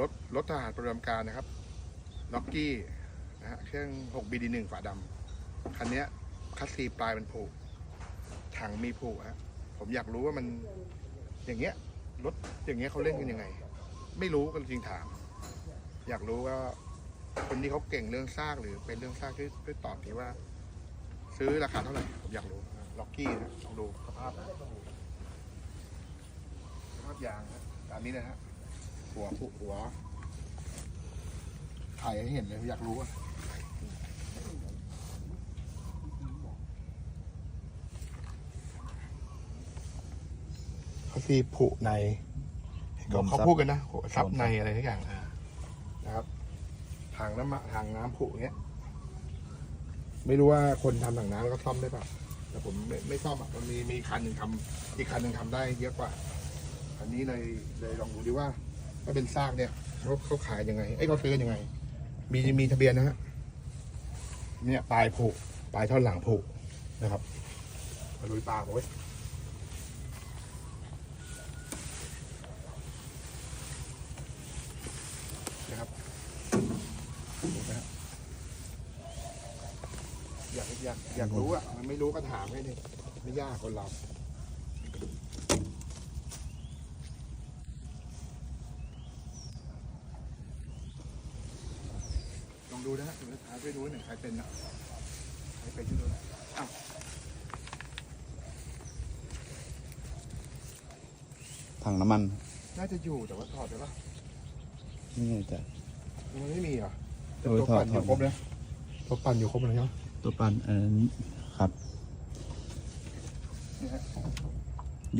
รถรถทหารประจำการนะครับล็อกกี้นะฮะเครื่อง 6BD1 ฝาดำคันนี้คัสซีปลายมันผูกถังมีผูกฮะผมอยากรู้ว่ามันอย่างเงี้ยรถอย่างเงี้ยเขาเล่นกันยังไง ไม่รู้กันจริงถาม อยากรู้ว่าคนที่เขาเก่งเรื่องซากหรือเป็นเรื่องซากที่ช่วยตอบทีว่า ซื้อราคาเท่าไหร่ผมอยากรู้ล็อกกี้นะลองดูสภาพนะสภาพยางนะตามนี้นะฮะ หัวผุหัวถ่ายให้เห็นเลยอยากรู้อะเขาซีผุในเขาเขาพูดกันนะหัวซับในอะไรทุกอย่างอ่านะครับทางน้ำมะทางน้ำผุเงี้ย ไม่รู้ว่าคนทำถังน้ำแล้วก็ซ่อมได้ป่ะแต่ผมไม่ไม่ซ่อมอะมันมีมีคันหนึ่งทำอีกคันหนึ่งทำได้เยอะกว่า อันนี้เลยเลยลองดูดิว่า ถ้าเป็นซากเนี่ยเขาเขาขายยังไงไอ้ยเขาซื้อกันยังไง มีมีทะเบียนนะฮะเนี่ยปลายผูกปลายท่อนหลังผูกนะครับมาลุยปลาโอ้ยนะครับนะอยากอยากอยากรู้อะ มันไม่รู้ก็ถามให้ดิไม่ยากคนเรา ลอง ดูนะฮะเดี๋ยวท้ายไปดูหน่อยใครเป็นนะใครเป็นที่ดูหน่อยอ้าวถังน้ำมันน่าจะอยู่แต่ว่าถอดไปปะไม่แน่ใจมันไม่มีเหรอแต่เออตัวปั่นถออดยู่ครบนะตัวปั่นอยู่ครบเลยเนาะตัวปันอันนั้นครับนี่ฮะ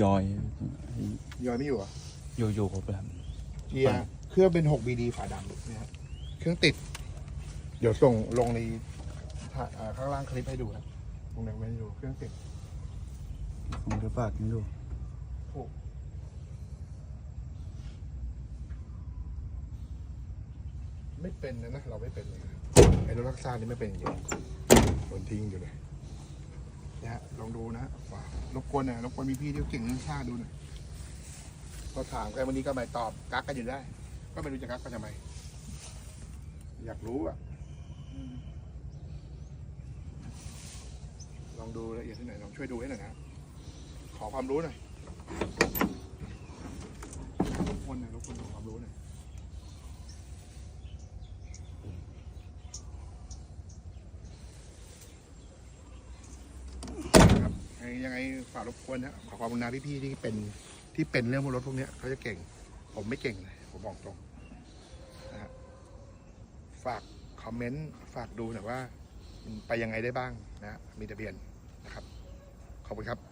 ยอยยอยไม่อยู่เหรอะโยโย่ครบแล้วครับเกียร์เครื่องเป็น 6BD ฝาดำนะฮะเครื่องติด เดี๋ยวส่งลงในถ่ายอ่าข้างล่างคลิปให้ดูครับลงในไว้ให้ดูเครื่องติดผมจะฝากนี่ดูโอ้ไม่เป็นนะนะเราไม่เป็นเลยนะไอ้รถรักษานี่ไม่เป็นอย่างนี้โดนทิ้งอยู่เลยนะฮะลองดูนะฮะฝากรบกวนนะรบกวนมีพี่ที่เก่งเรื่องชาติดูหน่อยพอถามกันวันนี้ก็ไม่ตอบกักกันอยู่ได้ ก็ไม่รู้จะกักกันทำไม อยากรู้อะอืม ลองดูละเอียดที่ไหนอยลองช่วยดูให้หน่อยนะขอความรู้หน่อยรบกวนหน่อยรบกวนขอความรู้หน่อยครับยังไงฝากรบกวนนะขอความกรุณาพี่ๆที่เป็นที่เป็นเรื่องรถพวกเนี้ยเขาจะเก่ง ผมไม่เก่งเลยผมบอกตรงนะฮะฝาก อมเมนต์ฝากดูหน่อยว่า ไปยังไงได้บ้างนะฮะมีทะเบียนนะครับ ขอบคุณครับ